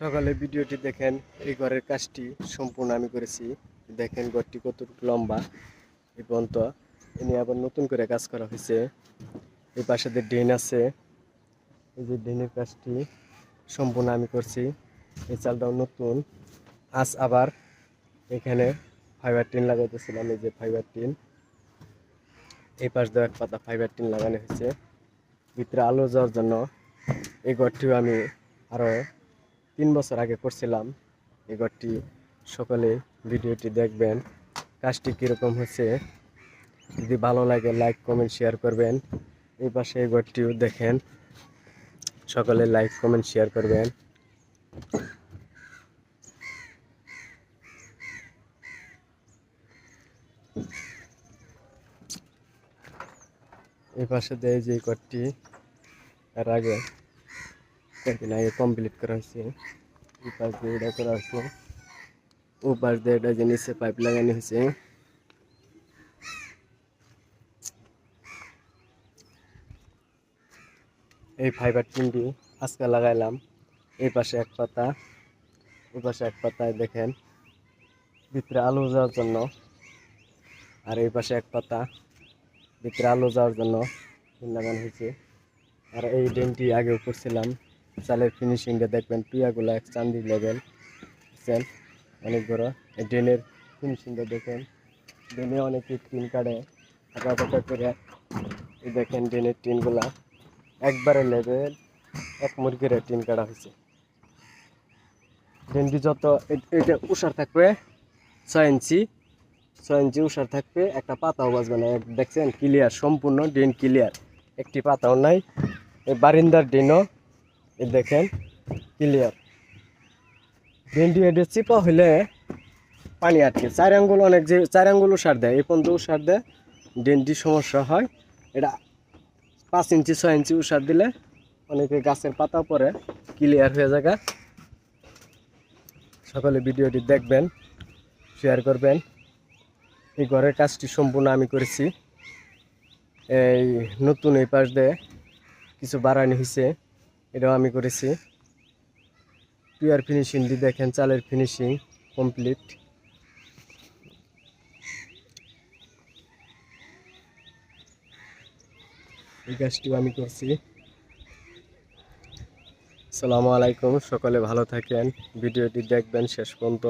সকালে ভিডিওটি দেখেন, এই ঘরের কাজটি সম্পূর্ণ আমি করেছি। দেখেন ঘরটি কতটুকু লম্বা, এই পর্যন্ত। এ নিয়ে আবার নতুন করে কাজ করা হয়েছে। এই পাশে ড্রেন আছে, এই যে ড্রেনের কাজটি সম্পূর্ণ আমি করছি। এই চালটাও নতুন। আজ আবার এখানে ফাইবার টিন লাগাইতেছিলাম, এই যে ফাইবার টিন। এই পাশ এক পাতা ফাইবার টিন লাগানো হয়েছে। ভিতরে আলো যাওয়ার জন্য এই ঘরটিও আমি আরও তিন বছর আগে করছিলাম। এই ঘরটি সকলে ভিডিওটি দেখবেন। কাজটি কীরকম হচ্ছে? যদি ভালো লাগে, লাইক, কমেন্ট, শেয়ার করবেন। এই পাশে এই ঘরটিও দেখেন। সকলে লাইক, কমেন্ট, শেয়ার করবেন। এই পাশে দেয় যে ঘরটি, এর আগে কয়েকদিন আগে কমপ্লিট করা হয়েছে এই পাশ দিয়ে এটা করা হয়েছে ও পাশ দিয়ে এটা যে নিচে পাইপ লাগানো হয়েছে এই ফাইবার টিনটি আজকে লাগাইলাম এই পাশে এক পাতা ওই পাশে এক পাতায় দেখেন ভিতরে আলু যাওয়ার জন্য আর এই পাশে এক পাতা ভিতরে আলু যাওয়ার জন্য টিন লাগানো হয়েছে আর এই ড্রেনটি আগেও করছিলাম চালের ফিনিশিংটা দেখবেন পিয়াগুলো এক চান্দি লেভেল বুঝছেন অনেক বড় ড্রেনের ফিনিশিংটা দেখেন, ড্রেনে অনেকে টিন কাটে। আঁকা পাকা করে দেখেন ড্রেনের টিনগুলা, একবারে লেভেল এক মুরগির টিন কাটা হয়েছে। ড্রেনটি যত এটা উষার থাকবে, ছয় ইঞ্চি ছয় ইঞ্চি উষার থাকবে, একটা পাতাও বাজবে না। দেখছেন ক্লিয়ার সম্পূর্ণ ড্রেন ক্লিয়ার একটি পাতাও নাই, এই বারিন্দার ড্রেনও দেখেন ক্লিয়ার ড্রেনটি এটা চিপা হইলে পানি আটকে। চার আঙ্গুল অনেক যে চার আঙ্গুল উষার দেয়, এই পর্যন্ত উষার দেয়। ড্রেনটি সমস্যা হয়। এটা পাঁচ ইঞ্চি, ছয় ইঞ্চি উষার দিলে অনেকে গাছের পাতা পরে ক্লিয়ার হয়ে যায় সকলে ভিডিওটি দেখবেন শেয়ার করবেন। এই ঘরের কাজটি সম্পূর্ণ আমি করেছি। এই নতুন এই পাশ দিয়ে কিছু বাড়ানি হয়েছে এটাও আমি করেছি। ফিনিশিং দিয়ে দেখেন চালের ফিনিশিং কমপ্লিট এই কাজটিও আমি করছি। আসসালামু আলাইকুম, সকলে ভালো থাকেন। ভিডিওটি দেখবেন শেষ পর্যন্ত।